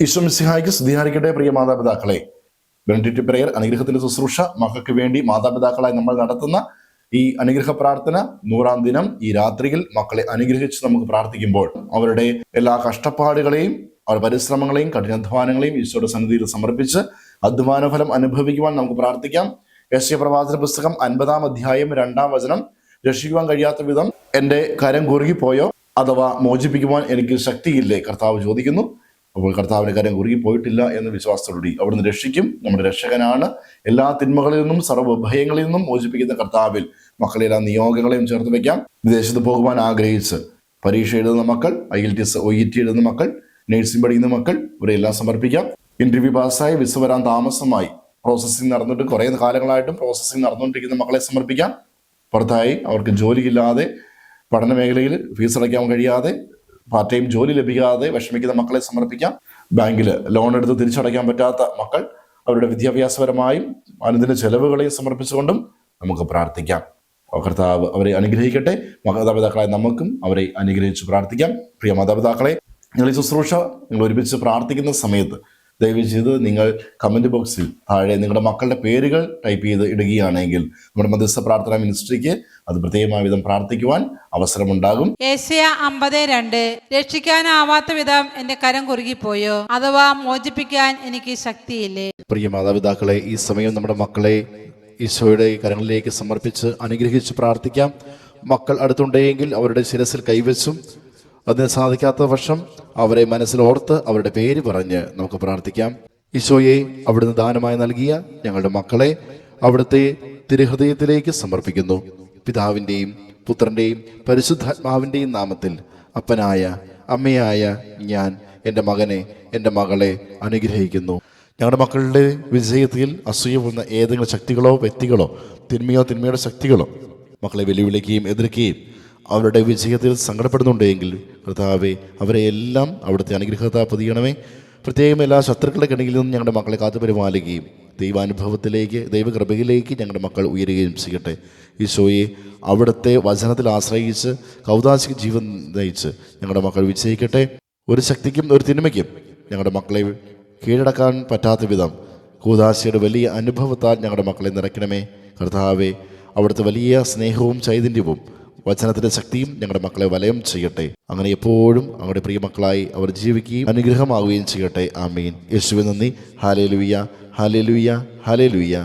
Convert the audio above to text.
ഈശ്വമിസിഹായിക്ക് സ്തുതിഹാരിക്കട്ടെ പ്രിയ മാതാപിതാക്കളെ. Benedict prayer അനുഗ്രഹത്തിന്റെ ശുശ്രൂഷ മക്കൾക്ക് വേണ്ടി മാതാപിതാക്കളായി നമ്മൾ നടത്തുന്ന ഈ അനുഗ്രഹ പ്രാർത്ഥന നൂറാം ദിനം ഈ രാത്രിയിൽ മക്കളെ അനുഗ്രഹിച്ച് നമുക്ക് പ്രാർത്ഥിക്കുമ്പോൾ അവരുടെ എല്ലാ കഷ്ടപ്പാടുകളെയും അവരുടെ പരിശ്രമങ്ങളെയും കഠിനാധ്വാനങ്ങളെയും ഈശോയുടെ സന്നിധിയിൽ സമർപ്പിച്ച് അധ്വാന ഫലം അനുഭവിക്കുവാൻ നമുക്ക് പ്രാർത്ഥിക്കാം. യശ്യ പ്രവാചന പുസ്തകം അൻപതാം അധ്യായം രണ്ടാം വചനം. രക്ഷിക്കുവാൻ കഴിയാത്ത വിധം എന്റെ കരം കുറുകിപ്പോയോ? അഥവാ മോചിപ്പിക്കുവാൻ എനിക്ക് ശക്തിയില്ലേ? കർത്താവ് ചോദിക്കുന്നു. അപ്പോൾ കർത്താവിന്റെ കാര്യം കുറുകി പോയിട്ടില്ല എന്ന് വിശ്വാസത്തോടുകൂടി അവിടുന്ന് രക്ഷിക്കും. നമ്മുടെ രക്ഷകനാണ്. എല്ലാ തിന്മകളിൽ നിന്നും സർവ ഭയങ്ങളിൽ നിന്നും മോചിപ്പിക്കുന്ന കർത്താവിൽ മക്കളെ എല്ലാ നിയോഗങ്ങളെയും ചേർത്ത് വയ്ക്കാം. വിദേശത്ത് പോകുവാൻ ആഗ്രഹിച്ച് പരീക്ഷ എഴുതുന്ന മക്കൾ I L T S O E T എഴുതുന്ന മക്കൾ നഴ്സിംഗ് പഠിക്കുന്ന മക്കൾ ഇവരെല്ലാം സമർപ്പിക്കാം. ഇന്റർവ്യൂ പാസ്സായി വിസ വരാൻ താമസമായി പ്രോസസ്സിംഗ് നടന്നിട്ട് കുറേ കാലങ്ങളായിട്ടും പ്രോസസ്സിംഗ് നടന്നുകൊണ്ടിരിക്കുന്ന മക്കളെ സമർപ്പിക്കാം. പുറത്തായി അവർക്ക് ജോലിയില്ലാതെ പഠന മേഖലയിൽ ഫീസ് അടയ്ക്കാൻ കഴിയാതെ പാർട്ട് ടൈം ജോലി ലഭിക്കാതെ വിഷമിക്കുന്ന മക്കളെ സമർപ്പിക്കാം. ബാങ്കിൽ ലോൺ എടുത്ത് തിരിച്ചടയ്ക്കാൻ പറ്റാത്ത മക്കൾ അവരുടെ വിദ്യാഭ്യാസപരമായും അനുദിന ചെലവുകളെയും സമർപ്പിച്ചുകൊണ്ടും നമുക്ക് പ്രാർത്ഥിക്കാം. കർത്താവ് അവരെ അനുഗ്രഹിക്കട്ടെ. മാതാപിതാക്കളായ നമുക്കും അവരെ അനുഗ്രഹിച്ച് പ്രാർത്ഥിക്കാം. പ്രിയ മാതാപിതാക്കളെ നിങ്ങൾ ഈ ശുശ്രൂഷ നിങ്ങൾ ഒരുമിച്ച് പ്രാർത്ഥിക്കുന്ന സമയത്ത് ദയവ് ചെയ്ത് നിങ്ങൾ കമന്റ് ബോക്സിൽ താഴെ നിങ്ങളുടെ മക്കളുടെ പേരുകൾ ടൈപ്പ് ചെയ്ത് ഇടുകയാണെങ്കിൽ നമ്മുടെ മധ്യസ്ഥ പ്രാർത്ഥനാ മിനിസ്ട്രിക്ക് അത് പ്രത്യേകമായ വിധം പ്രാർത്ഥിക്കുവാൻ അവസരമുണ്ടാകും. ഏഷ്യ അമ്പത് രണ്ട് രക്ഷിക്കാനാവാത്ത വിധം എന്റെ കരം കുറുകിപ്പോയോ? അഥവാ മോചിപ്പിക്കാൻ എനിക്ക് ശക്തിയില്ലേ? പ്രിയ മാതാപിതാക്കളെ ഈ സമയം നമ്മുടെ മക്കളെ ഈശോയുടെ കരങ്ങളിലേക്ക് സമർപ്പിച്ച് അനുഗ്രഹിച്ച് പ്രാർത്ഥിക്കാം. മക്കൾ അടുത്തുണ്ടെങ്കിൽ അവരുടെ ശിരസിൽ കൈവച്ചും അതിന് സാധിക്കാത്ത വർഷം അവരെ മനസ്സിലോർത്ത് അവരുടെ പേര് പറഞ്ഞ് നമുക്ക് പ്രാർത്ഥിക്കാം. ഈശോയെ അവിടുന്ന് ദാനമായി നൽകിയ ഞങ്ങളുടെ മക്കളെ അവിടുത്തെ തിരുഹൃദയത്തിലേക്ക് സമർപ്പിക്കുന്നു. പിതാവിന്റെയും പുത്രന്റെയും പരിശുദ്ധാത്മാവിന്റെയും നാമത്തിൽ അപ്പനായ അമ്മയായ ഞാൻ എന്റെ മകനെ എന്റെ മകളെ അനുഗ്രഹിക്കുന്നു. ഞങ്ങളുടെ മക്കളുടെ വിജയത്തിൽ അസൂയ പോകുന്ന ഏതെങ്കിലും ശക്തികളോ വ്യക്തികളോ തിന്മയോ തിന്മയുടെ ശക്തികളോ മക്കളെ വെല്ലുവിളിക്കുകയും എതിർക്കുകയും അവരുടെ വിജയത്തിൽ സങ്കടപ്പെടുന്നുണ്ടെങ്കിൽ കർത്താവെ അവരെ എല്ലാം അവിടുത്തെ അനുഗ്രഹത്താ പതിയണമേ. പ്രത്യേകം എല്ലാ ശത്രുക്കളുടെ കണിയിൽ നിന്നും ഞങ്ങളുടെ മക്കളെ കാത്തു പരിപാലിക്കുകയും ദൈവാനുഭവത്തിലേക്ക് ദൈവകൃപയിലേക്ക് ഞങ്ങളുടെ മക്കൾ ഉയരുകയും ചെയ്യട്ടെ. ഈശോയെ അവിടുത്തെ വചനത്തിൽ ആശ്രയിച്ച് കൗതാശിക ജീവൻ നയിച്ച് ഞങ്ങളുടെ മക്കൾ വിജയിക്കട്ടെ. ഒരു ശക്തിക്കും ഒരു തിന്മയ്ക്കും ഞങ്ങളുടെ മക്കളെ കീഴടക്കാൻ പറ്റാത്ത വിധം കൂതാശിയുടെ വലിയ അനുഭവത്താൽ ഞങ്ങളുടെ മക്കളെ നിറയ്ക്കണമേ. കർത്താവെ അവിടുത്തെ വലിയ സ്നേഹവും ചൈതന്യവും വചനത്തിന്റെ ശക്തിയും ഞങ്ങളുടെ മക്കളെ വലയം ചെയ്യട്ടെ. അങ്ങനെ എപ്പോഴും അങ്ങയുടെ പ്രിയമക്കളായി അവർ ജീവിക്കുകയും അനുഗ്രഹമാവുകയും ചെയ്യട്ടെ. ആമീൻ. യേശുവിൽ നന്ദി. ഹാലേ ലുയ്യ ഹാലേ ലുയ്യ ഹാലേ ലുയ്യ